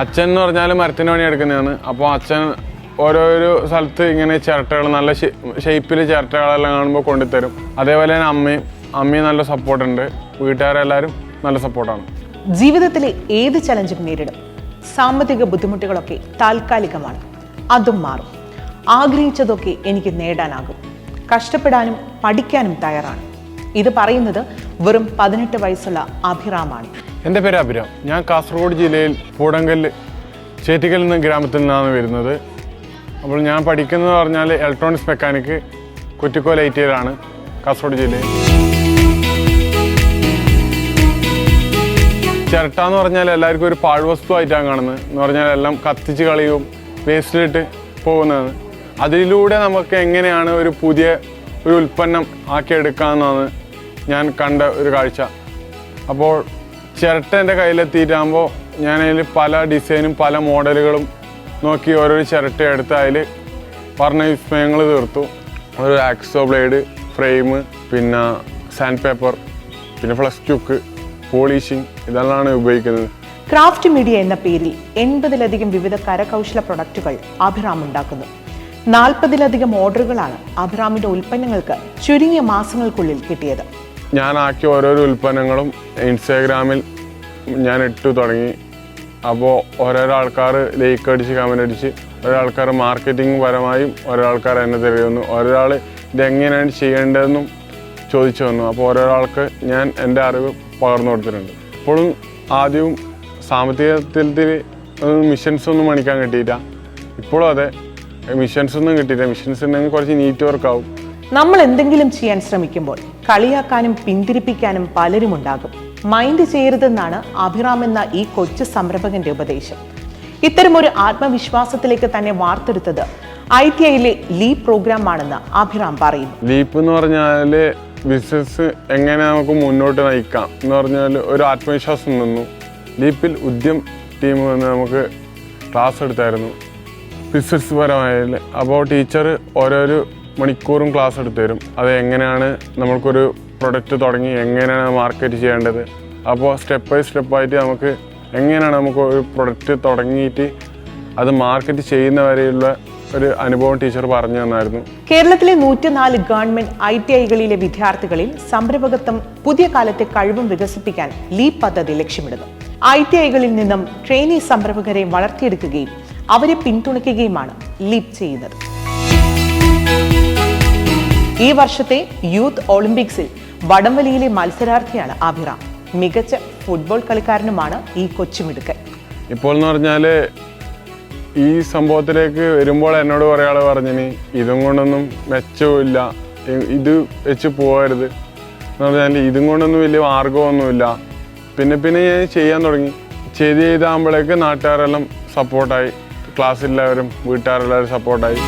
അച്ഛൻ എന്ന് പറഞ്ഞാൽ മരത്തിന് പണി എടുക്കുന്നതാണ്. അപ്പോൾ അച്ഛൻ ഓരോരോ സ്ഥലത്ത് ഇങ്ങനെ ചിരട്ടകൾ നല്ല ഷേപ്പിൽ ചിരട്ടകളെല്ലാം കാണുമ്പോൾ കൊണ്ടുതരും അതേപോലെ തന്നെ അമ്മയും അമ്മയും നല്ല സപ്പോർട്ടുണ്ട് വീട്ടുകാരെല്ലാവരും നല്ല സപ്പോർട്ടാണ് ജീവിതത്തിലെ ഏത് ചലഞ്ചും നേരിടും. സാമ്പത്തിക ബുദ്ധിമുട്ടുകളൊക്കെ താൽക്കാലികമാണ്. അതും മാറും. ആഗ്രഹിച്ചതൊക്കെ എനിക്ക് നേടാനാകും. കഷ്ടപ്പെടാനും പഠിക്കാനും തയ്യാറാണ്. ഇത് പറയുന്നത് വെറും പതിനെട്ട് വയസ്സുള്ള അഭിറാമാണ്. എന്റെ പേര് അഭിരാം. ഞാൻ കാസർഗോഡ് ജില്ലയിൽ പൂടങ്കല്ല് ചേറ്റിക്കൽ എന്ന ഗ്രാമത്തിൽ നിന്നാണ് വരുന്നത്. അപ്പോൾ ഞാൻ പഠിക്കുന്നത് പറഞ്ഞാൽ ഇലക്ട്രോണിക്സ് മെക്കാനിക്ക് കുറ്റിക്കോൽ ഐ ടിയിലാണ് കാസർഗോഡ് ജില്ലയിൽ. ചിരട്ട എന്ന് പറഞ്ഞാൽ എല്ലാവർക്കും ഒരു പാഴ്വസ്തു ആയിട്ടാണ് കാണുന്നത്. എന്ന് പറഞ്ഞാൽ എല്ലാം കത്തിച്ച് കളയും വേസ്റ്റിലിട്ട് പോകുന്നത് അതിലൂടെ നമുക്ക് എങ്ങനെയാണ് ഒരു പുതിയ ഒരു ഉൽപ്പന്നം ആക്കിയെടുക്കാമെന്നാണ് ഞാൻ കണ്ട ഒരു കാഴ്ച. അപ്പോൾ ചിരട്ട എന്റെ കയ്യിലെത്തിയിട്ടാകുമ്പോൾ ഞാൻ അതിൽ പല ഡിസൈനും പല മോഡലുകളും നോക്കി ഓരോരോ ചിരട്ട എടുത്ത് അതിൽ പറഞ്ഞ വിസ്മയങ്ങൾ തീർത്തു. ഒരു ആക്സോ ബ്ലേഡ് ഫ്രെയിം പിന്നെ സാൻഡ് പേപ്പർ പിന്നെ ഫ്ലക്സ് ചുക്ക് പോളിഷിങ് ഇതെല്ലാമാണ് ഉപയോഗിക്കുന്നത്. ക്രാഫ്റ്റ് മീഡിയ എന്ന പേരിൽ എൺപതിലധികം വിവിധ കരകൗശല പ്രൊഡക്റ്റുകൾ അഭിറാം ഉണ്ടാക്കുന്നു. നാൽപ്പതിലധികം ഓർഡറുകളാണ് അഭിറാമിന്റെ ഉൽപ്പന്നങ്ങൾക്ക് ചുരുങ്ങിയ മാസങ്ങൾക്കുള്ളിൽ കിട്ടിയത്. ഞാൻ ആക്കിയ ഓരോരോ ഉൽപ്പന്നങ്ങളും ഇൻസ്റ്റാഗ്രാമിൽ ഞാൻ ഇട്ടു തുടങ്ങി. അപ്പോൾ ഓരോരോ ആൾക്കാർ ലൈക്ക് അടിച്ച് കമന്റ് അടിച്ച് ഓരോ മാർക്കറ്റിംഗ് പരമായും ഓരോ ആൾക്കാർ എന്നെ തിരയുന്നു ഒരാൾ ഇതെങ്ങനെയാണ് ചെയ്യേണ്ടതെന്നും ചോദിച്ചു വന്നു. അപ്പോൾ ഓരോ ആൾക്ക് ഞാൻ എന്റെ അറിവ് പകർന്നു കൊടുത്തിട്ടുണ്ട്. ഇപ്പോഴും ആദ്യവും സാമ്പത്തികത്തിൽ മിഷൻസ് ഒന്നും മണിക്കാൻ കിട്ടിയില്ല. ഇപ്പോഴും അതെ മിഷൻസ് ഒന്നും കിട്ടിയില്ല. മിഷൻസ് ഉണ്ടെങ്കിൽ കുറച്ച് നീറ്റ് വർക്ക് ആവും. നമ്മൾ എന്തെങ്കിലും ചെയ്യാൻ ശ്രമിക്കുമ്പോൾ കളിയാക്കാനും പിന്തിരിപ്പിക്കാനും പലരും ഉണ്ടാകും. മൈൻഡ് ചെയ്യരുതെന്നാണ് അഭിറാം എന്ന ഈ കൊച്ചു സംരംഭകന്റെ ഉപദേശം. ഇത്തരമൊരു ആത്മവിശ്വാസത്തിലേക്ക് തന്നെ വാർത്തെടുത്തത് ഐ ടി ഐയിലെ ലീപ് പ്രോഗ്രാം ആണെന്ന് അഭിറാം പറയുന്നു. ലീപ് എന്ന് പറഞ്ഞാൽ ബിസിനസ് എങ്ങനെ നമുക്ക് മുന്നോട്ട് നയിക്കാം എന്ന് പറഞ്ഞാൽ ഒരു ആത്മവിശ്വാസം നിന്നു. ലീപ്പിൽ ഉദ്യം ടീം വന്ന് നമുക്ക് ക്ലാസ് എടുത്തായിരുന്നു. ബിസിനസ് പരമായാലും അപ്പോൾ ടീച്ചർ ഓരോരോ മണിക്കൂറും ക്ലാസ് എടുത്തു തരും അത് എങ്ങനെയാണ് നമ്മൾക്കൊരു പ്രൊഡക്റ്റ് തുടങ്ങി എങ്ങനെയാണ് മാർക്കറ്റ് ചെയ്യേണ്ടത്? അപ്പോൾ സ്റ്റെപ്പ് ബൈ സ്റ്റെപ്പായിട്ട് നമുക്ക് എങ്ങനെയാണ് നമുക്ക് ഒരു പ്രൊഡക്റ്റ് തുടങ്ങിയിട്ട് അത് മാർക്കറ്റ് ചെയ്യുന്ന വരെയുള്ള ഒരു അനുഭവം ടീച്ചർ പറഞ്ഞു തന്നായിരുന്നു. കേരളത്തിലെ നൂറ്റിനാല് ഗവൺമെന്റ് ഐ ടി ഐകളിലെ വിദ്യാർത്ഥികളിൽ സംരംഭകത്വം പുതിയ കാലത്തെ കഴിവും വികസിപ്പിക്കാൻ ലീപ് പദ്ധതി ലക്ഷ്യമിടുന്നു. ഐ ടി ഐകളിൽ നിന്നും ട്രെയിനി സംരംഭകരെ വളർത്തിയെടുക്കുകയും അവരെ പിന്തുണയ്ക്കുകയുമാണ് ലീപ് ചെയ്യുന്നത്. ഈ വർഷത്തെ യൂത്ത് ഒളിമ്പിക്സിൽ വടംവലിയിലെ മത്സരാർത്ഥിയാണ് അഭിറ മികച്ച ഫുട്ബോൾ കളിക്കാരനുമാണ് ഈ കൊച്ചുമിടുക്കൻ ഇപ്പോൾ എന്ന് പറഞ്ഞാൽ ഈ സംഭവത്തിലേക്ക് വരുമ്പോൾ എന്നോട് കുറേ ആൾ പറഞ്ഞിന് ഇതും കൊണ്ടൊന്നും മെച്ചമില്ല ഇത് വെച്ച് പോകരുത് എന്ന് പറഞ്ഞാൽ ഇതും കൊണ്ടൊന്നും വലിയ മാർഗമൊന്നുമില്ല പിന്നെ പിന്നെ ഞാൻ ചെയ്യാൻ തുടങ്ങി. ചെയ്ത് ചെയ്താകുമ്പോഴേക്ക് നാട്ടുകാരെല്ലാം സപ്പോർട്ടായി ക്ലാസ്സിലെല്ലാവരും വീട്ടുകാരെല്ലാവരും സപ്പോർട്ടായി